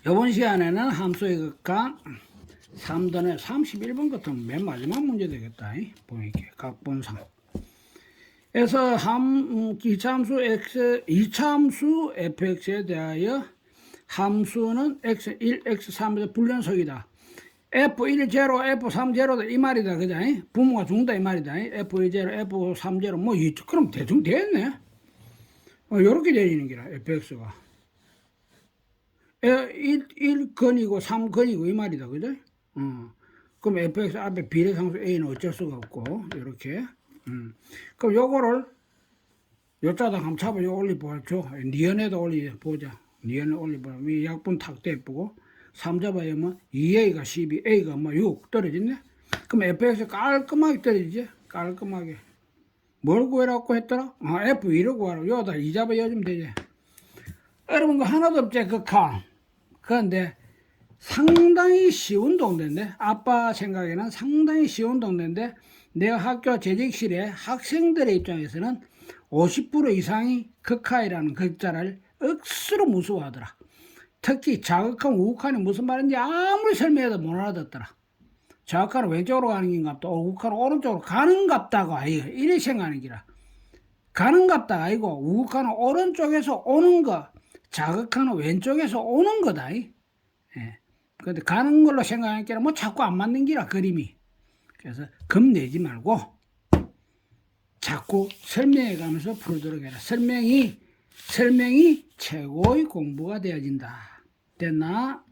이번 시간에는 함수의 극강 3단의 31번 같은 맨 마지막 문제 되겠다. 이. 보이게 각본상. 에서 함 음, 기차함수 x 이차함수 fx에 대하여 함수는 x 1, x 3에서 불연속이다. f1 제로, f3 제로다 이 말이다, 그죠? 부모가 죽는다 이 말이다. f1 제로, f3 제로 뭐 이, 그럼 대충 됐네. 어, 요렇게 되는 기라 fx가. 1, 1근이고 3근이고 이 말이다, 그죠? 어. 그럼 fx 앞에 비례상수 a는 어쩔 수가 없고 이렇게. 음. 그럼 요거를 요자당 한번 잡아 요 올리보죠. 니은에도 올리보자. 니은에 올리보자. 이 약분 탁 대쁘고 3 잡아야면 2a가 12, a가 뭐 6 떨어졌네. 그럼 fx 깔끔하게 떨어지지? 깔끔하게. 뭘 구해라고 했더라? 아, f2를 구하라. 요다 2 잡아 여주면 되지. 여러분 그 하나도 없지 극한. 그런데 상당히 쉬운 동네인데 아빠 생각에는 상당히 쉬운 동네인데 내가 학교 재직실에 학생들의 입장에서는 50% 이상이 극하이라는 글자를 억수로 무서워하더라. 특히 자극한 우극한이 무슨 말인지 아무리 설명해도 못 알아듣더라. 자극한은 왼쪽으로 가는 긴갑다. 우극한은 오른쪽으로 가는 갑다고 아이가 이래 생각하는 기라. 가는 갑다 아이고 우극한은 오른쪽에서 오는 거 자극하는 왼쪽에서 오는 거다. 이. 예. 근데 가는 걸로 생각하니까 뭐 자꾸 안 맞는 기라 그림이. 그래서 겁내지 말고 자꾸 설명해 가면서 풀도록 해라. 설명이 설명이 최고의 공부가 되어진다. 됐나?